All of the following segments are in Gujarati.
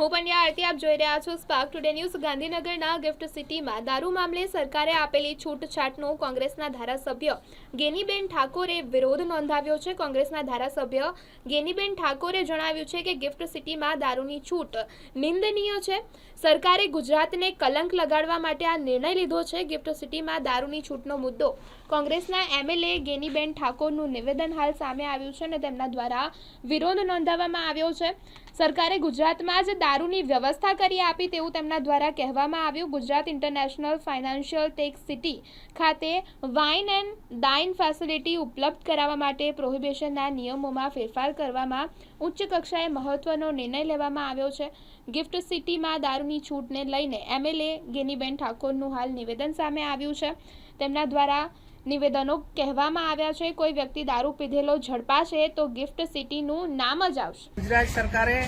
હું પંડ્યા આરતી, આપ જોઈ રહ્યા છો સ્પાર્ક ટુડે ન્યૂઝ ગાંધીનગરના ગિફ્ટ સિટીમાં દારૂ મામલે સરકારે આપેલી છૂટછાટનો કોંગ્રેસના ધારાસભ્ય ગેનીબેન ઠાકોરે વિરોધ નોંધાવ્યો છે. કોંગ્રેસના ધારાસભ્ય ગેનીબેન ઠાકોરે જણાવ્યું છે કે ગિફ્ટ સિટીમાં દારૂની છૂટ નિંદનીય છે. સરકારે ગુજરાતને કલંક લગાડવા માટે આ નિર્ણય લીધો છે. ગિફ્ટ સિટીમાં દારૂની છૂટનો મુદ્દો કોંગ્રેસના એમએલએ ગેનીબેન ઠાકોરનું નિવેદન હાલ સામે આવ્યું છે અને તેમના દ્વારા વિરોધ નોંધાવવામાં આવ્યો છે. સરકારે ગુજરાતમાં જ દારૂની વ્યવસ્થા કરી આપી તેવું તેમના દ્વારા કહેવામાં આવ્યું. Gujarat international financial tech city ખાતે વાઇન એન્ડ ડાઇન ફેસિલિટી ઉપલબ્ધ કરાવવા માટે પ્રોહિબિશનના નિયમોમાં ફેરફાર કરવામાં ઉચ્ચ કક્ષાએ મહત્વનો નિર્ણય લેવામાં આવ્યો છે. ગિફ્ટ સિટીમાં દારૂની છૂટને લઈને એમએલએ ગેનીબેન ઠાકોરનું હાલ નિવેદન સામે આવ્યું છે. તેમના દ્વારા નિવેદનો કહેવામાં આવ્યા છે. કોઈ વ્યક્તિ દારૂ પીધેલો ઝડપાશે તો ગિફ્ટ સિટીનું નામ જ આવશે. ગુજરાત સરકારે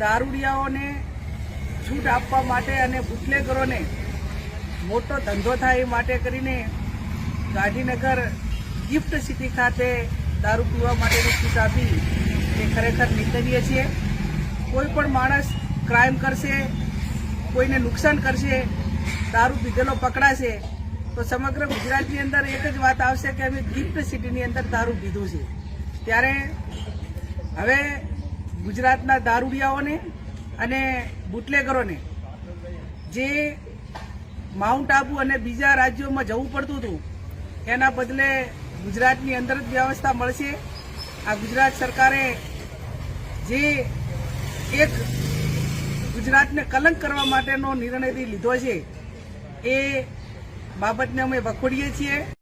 દારૂડિયાઓને છૂટ આપવા માટે અને બુટલેગરોને મોટો ધંધો થાય એ માટે કરીને ગાંધીનગર ગિફ્ટ સિટી ખાતે દારૂ પીવા માટેની છૂટ આપી એ ખરેખર નિંદનીય છે. કોઈ પણ માણસ ક્રાઇમ કરશે, કોઈને નુકસાન કરશે, દારૂ પીધેલો પકડાશે તો સમગ્ર ગુજરાતની અંદર એક જ વાત આવશે કે અમે ગિફ્ટ સિટીની અંદર દારૂ પીધું છે. ત્યારે હવે ગુજરાતના દારૂડિયાઓને અને બુટલેગરોને જે માઉન્ટ આબુ અને બીજા રાજ્યોમાં જવું પડતું હતું, એના બદલે ગુજરાતની અંદર જ વ્યવસ્થા મળશે. આ ગુજરાત સરકારે જે એક ગુજરાતને કલંક કરવા માટેનો નિર્ણય લીધો છે, એ બાબતને અમે વખોડીએ છીએ.